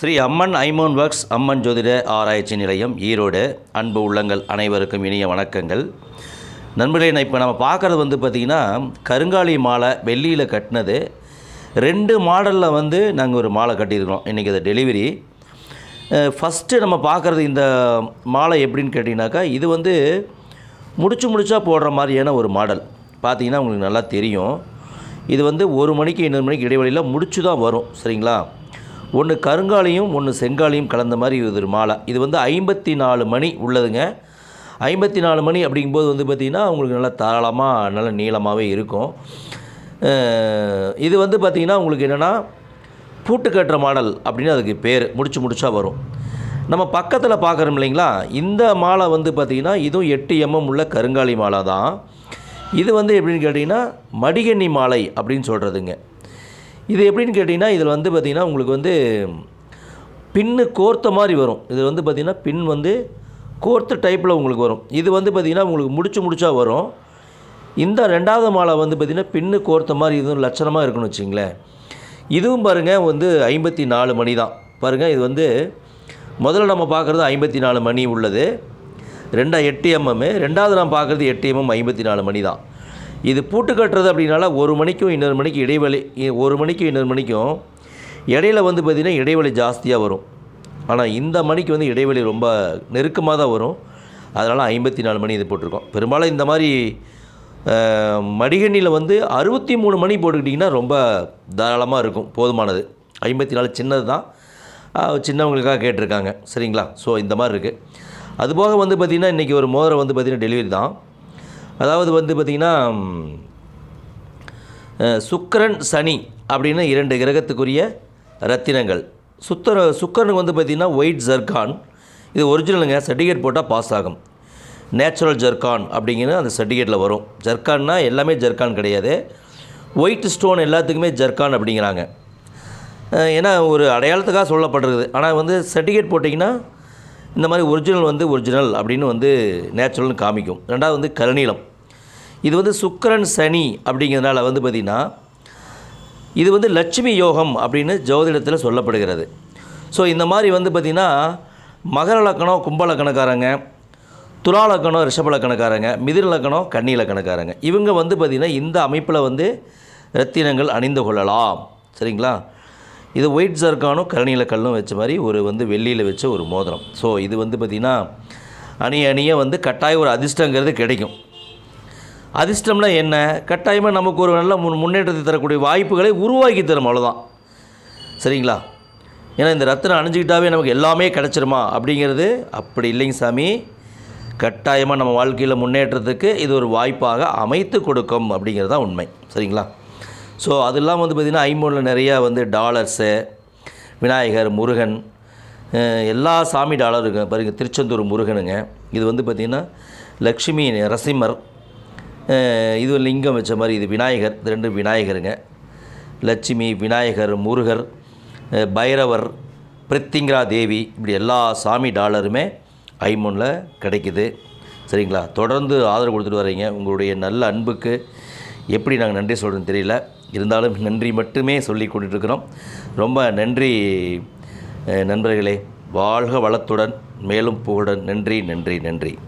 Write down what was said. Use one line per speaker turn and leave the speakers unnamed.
ஸ்ரீ அம்மன் ஐமோன் works அம்மன் ஜோதிட ஆராய்ச்சி நிலையம் ஈரோடு. அன்பு உள்ளங்கள் அனைவருக்கும் இனிய வணக்கங்கள். நண்பர்களே நான் இப்போ நம்ம பார்க்குறது வந்து பார்த்திங்கன்னா கருங்காலி மாலை வெள்ளியில் கட்டினது. ரெண்டு மாடலில் வந்து நாங்கள் ஒரு மாலை கட்டியிருக்கிறோம். இன்றைக்கி அது டெலிவரி. ஃபஸ்ட்டு நம்ம பார்க்குறது இந்த மாலை எப்படின்னு கேட்டிங்கனாக்கா இது வந்து முடிச்சு முடிச்சா போடுற மாதிரியான ஒரு மாடல். பார்த்தீங்கன்னா உங்களுக்கு நல்லா தெரியும். இது வந்து ஒரு மணிக்கு இன்னொரு மணிக்கு இடைவெளியில் முடிச்சு தான் வரும். சரிங்களா? ஒன்று கருங்காலியும் ஒன்று செங்காலையும் கலந்த மாதிரி இது ஒரு மாலை. இது வந்து ஐம்பத்தி நாலு மணி உள்ளதுங்க. ஐம்பத்தி நாலு மணி அப்படிங்கும்போது வந்து பார்த்திங்கன்னா உங்களுக்கு நல்லா தாராளமாக நல்ல நீளமாகவே இருக்கும். இது வந்து பார்த்திங்கன்னா உங்களுக்கு என்னென்னா பூட்டு கட்டுற மாடல் அப்படின்னு அதுக்கு பேர். முடிச்சு முடிச்சா வரும். நம்ம பக்கத்தில் பார்க்குறோம் இல்லைங்களா? இந்த மாலை வந்து பார்த்திங்கன்னா இதுவும் எட்டு எம்எம் உள்ள கருங்காலி மாலை தான். இது வந்து எப்படின்னு கேட்டிங்கன்னா மடிகண்ணி மாலை அப்படின்னு சொல்கிறதுங்க இது எப்படின்னு கேட்டிங்கன்னா இதில் வந்து பார்த்திங்கன்னா உங்களுக்கு வந்து பின்னு கோர்த்த மாதிரி வரும். இது வந்து பார்த்திங்கன்னா பின் வந்து கோர்த்த டைப்பில் உங்களுக்கு வரும். இது வந்து பார்த்திங்கன்னா உங்களுக்கு முடிச்சு முடிச்சா வரும். இந்த ரெண்டாவது மாலை வந்து பார்த்திங்கன்னா பின்னு கோர்த்த மாதிரி இதுவும் லட்சணமாக இருக்குன்னு வச்சிங்களேன். இதுவும் பாருங்கள் வந்து ஐம்பத்தி நாலு மணி தான். பாருங்கள் இது வந்து முதல்ல நம்ம பார்க்குறது ஐம்பத்தி நாலு மணி உள்ளது. ரெண்டா எட்டு எம்எம் ரெண்டாவது நான் பார்க்குறது எட்டு எம்எம் ஐம்பத்தி நாலு மணி தான். இது பூட்டு கட்டுறது அப்படின்னால ஒரு மணிக்கும் இன்னொரு மணிக்கு இடைவெளி ஒரு மணிக்கும் இன்னொரு மணிக்கும் இடையில வந்து பார்த்திங்கன்னா இடைவெளி ஜாஸ்தியாக வரும். ஆனால் இந்த மணிக்கு வந்து இடைவெளி ரொம்ப நெருக்கமாக தான் வரும். அதனால் ஐம்பத்தி நாலு மணி இது போட்டிருக்கோம். பெரும்பாலும் இந்த மாதிரி மடிகண்ணியில் வந்து அறுபத்தி மூணு மணி போட்டுக்கிட்டிங்கன்னா ரொம்ப தாராளமாக இருக்கும். போதுமானது. ஐம்பத்தி நாலு சின்னது தான். சின்னவங்களுக்காக கேட்டிருக்காங்க. சரிங்களா? ஸோ இந்த மாதிரி இருக்குது அதுபோக வந்து பார்த்திங்கன்னா இன்றைக்கி ஒரு மோதிரம் வந்து பார்த்திங்கன்னா டெலிவரி தான். அதாவது வந்து பார்த்திங்கன்னா சுக்கரன் சனி அப்படின்னு இரண்டு கிரகத்துக்குரிய ரத்தினங்கள். சுத்தர சுக்கரனுக்கு வந்து பார்த்திங்கன்னா ஒயிட் ஜர்கான் இது ஒரிஜினலுங்க சர்டிஃபிகேட் போட்டால் பாஸ் ஆகும். நேச்சுரல் ஜர்கான் அப்படிங்கிற அந்த சர்டிஃபிகேட்டில் வரும். ஜர்கான்னா எல்லாமே ஜர்கான் கிடையாது. ஒயிட் ஸ்டோன் எல்லாத்துக்குமே ஜர்கான் அப்படிங்கிறாங்க. ஏன்னா ஒரு அடையாளத்துக்காக சொல்லப்படுறது ஆனால் வந்து சர்டிஃபிகேட் போட்டிங்கன்னா இந்த மாதிரி ஒரிஜினல் வந்து ஒரிஜினல் அப்படின்னு வந்து நேச்சுரல்னு காமிக்கும். ரெண்டாவது வந்து கருநீளம் இது வந்து சுக்கிரன் சனி அப்படிங்கிறதுனால வந்து பார்த்திங்கன்னா இது வந்து லட்சுமி யோகம் அப்படின்னு ஜோதிடத்தில் சொல்லப்படுகிறது. ஸோ இந்த மாதிரி வந்து பார்த்திங்கன்னா மகர லக்கணம் கும்பலக்கணக்காரங்க துலா லக்கணம் ரிஷபலக்கணக்காரங்க லக்கணம் கன்னி லக்கணக்காரங்க இவங்க வந்து பார்த்திங்கன்னா இந்த அமைப்பில் வந்து ரத்தினங்கள் அணிந்து கொள்ளலாம். சரிங்களா? இது ஒயிட் ஜர்கானும் கரணியில் கல்லும் வச்ச மாதிரி ஒரு வந்து வெள்ளியில் வச்ச ஒரு மோதிரம். ஸோ இது வந்து பார்த்திங்கன்னா அணிய அணிய வந்து கட்டாயம் ஒரு அதிர்ஷ்டங்கிறது கிடைக்கும். அதிர்ஷ்டம்னா என்ன? கட்டாயமாக நமக்கு ஒரு நல்ல முன் முன்னேற்றத்தை தரக்கூடிய வாய்ப்புகளை உருவாக்கி தரும் அவ்வளோதான் சரிங்களா? ஏன்னா இந்த ரத்தனம் அணிஞ்சிக்கிட்டாவே நமக்கு எல்லாமே கிடச்சிருமா? அப்படிங்கிறது அப்படி இல்லைங்க சாமி. கட்டாயமாக நம்ம வாழ்க்கையில் முன்னேற்றத்துக்கு இது ஒரு வாய்ப்பாக அமைத்து கொடுக்கும் அப்படிங்கிறது தான் உண்மை. சரிங்களா? ஸோ அது இல்லாமல் வந்து பார்த்திங்கன்னா ஐம்பொன்னில் நிறையா வந்து டாலர்ஸு விநாயகர் முருகன் எல்லா சாமி டாலர் இருக்கு. பாருங்க திருச்செந்தூர் முருகனுங்க. இது வந்து பார்த்திங்கன்னா லக்ஷ்மி நரசிம்மர் இது லிங்கம் வச்ச மாதிரி இது விநாயகர். இது ரெண்டு விநாயகருங்க. லட்சுமி விநாயகர் முருகர் பைரவர் பிரித்திங்கரா தேவி இப்படி எல்லா சாமி டாலருமே ஐமோனில் கிடைக்குது. சரிங்களா? தொடர்ந்து ஆதரவு கொடுத்துட்டு வரீங்க உங்களுடைய நல்ல அன்புக்கு எப்படி நாங்கள் நன்றி சொல்கிறோன்னு தெரியல. இருந்தாலும் நன்றி மட்டுமே சொல்லி கொண்டிருக்கிறோம். ரொம்ப நன்றி நண்பர்களே. வாழ்க வளத்துடன் மேலும் புகழுடன். நன்றி நன்றி நன்றி.